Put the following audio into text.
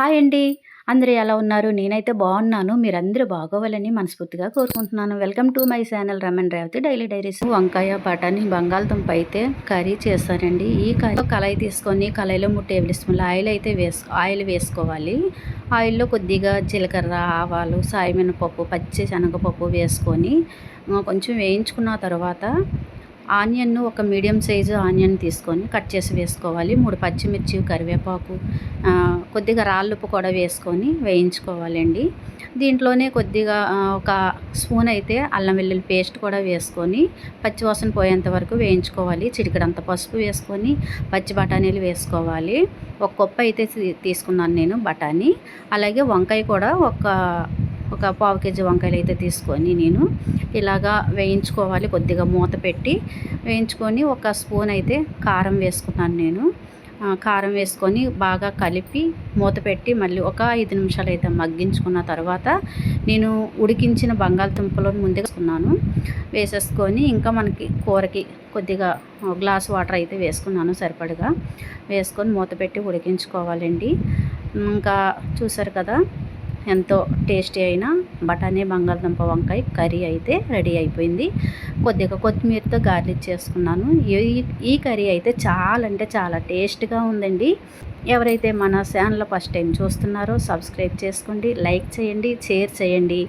Hi అండి. అందరూ ఎలా ఉన్నారు? నేనైతే బాగున్నాను. మీరందరూ బాగోవాలని మనస్ఫూర్తిగా కోరుకుంటున్నాను. Welcome to my channel Raman Revathi daily diaries. వంకాయ బటానీ బంగాళదుంప అయితే కర్రీ చేస్తానండి. ఈ కర్రీలో కళాయి తీసుకొని కళాయిలో మూడు టేబుల్ ఆయిల్ అయితే వేసు ఆయిల్ వేసుకోవాలి. ఆయిల్లో కొద్దిగా జీలకర్ర ఆవాలు సాయమినపప్పు పచ్చి శనగపప్పు వేసుకొని కొంచెం వేయించుకున్న తర్వాత ఆనియన్ను ఒక మీడియం సైజు ఆనియన్ తీసుకొని కట్ చేసి వేసుకోవాలి. మూడు పచ్చిమిర్చి కరివేపాకు కొద్దిగా రాళ్ళుప్పు కూడా వేసుకొని వేయించుకోవాలండి. దీంట్లోనే కొద్దిగా ఒక స్పూన్ అయితే అల్లం వెల్లుల్లి పేస్ట్ కూడా వేసుకొని పచ్చివాసన పోయేంత వరకు వేయించుకోవాలి. చిటికడంత పసుపు వేసుకొని పచ్చి బఠానీలు వేసుకోవాలి. ఒక కుప్ప అయితే తీసుకున్నాను నేను బఠానీ. అలాగే వంకాయ కూడా ఒక ఒక పావు కేజీ వంకాయలు అయితే తీసుకొని నేను ఇలాగా వేయించుకోవాలి. కొద్దిగా మూత పెట్టి వేయించుకొని ఒక స్పూన్ అయితే కారం వేసుకున్నాను నేను. కారం వేసుకొని బాగా కలిపి మూత పెట్టి మళ్ళీ ఒక ఐదు నిమిషాలు అయితే మగ్గించుకున్న తర్వాత నేను ఉడికించిన బంగాళదుంపలను ముందే వేసుకున్నాను. వేసేసుకొని ఇంకా మనకి కూరకి కొద్దిగా గ్లాస్ వాటర్ అయితే వేసుకున్నాను సరిపడగా. వేసుకొని మూత పెట్టి ఉడికించుకోవాలండి. ఇంకా చూసారు కదా ఎంతో టేస్టీ అయిన బఠానీ బంగాళదుంప వంకాయ కర్రీ అయితే రెడీ అయిపోయింది. కొద్దిగా కొత్తిమీరతో గార్లిక్ చేసుకున్నాను. ఈ ఈ కర్రీ అయితే చాలా అంటే చాలా టేస్ట్గా ఉందండి. ఎవరైతే మన ఛానల్ ఫస్ట్ టైం చూస్తున్నారో సబ్స్క్రైబ్ చేసుకోండి లైక్ చేయండి షేర్ చేయండి.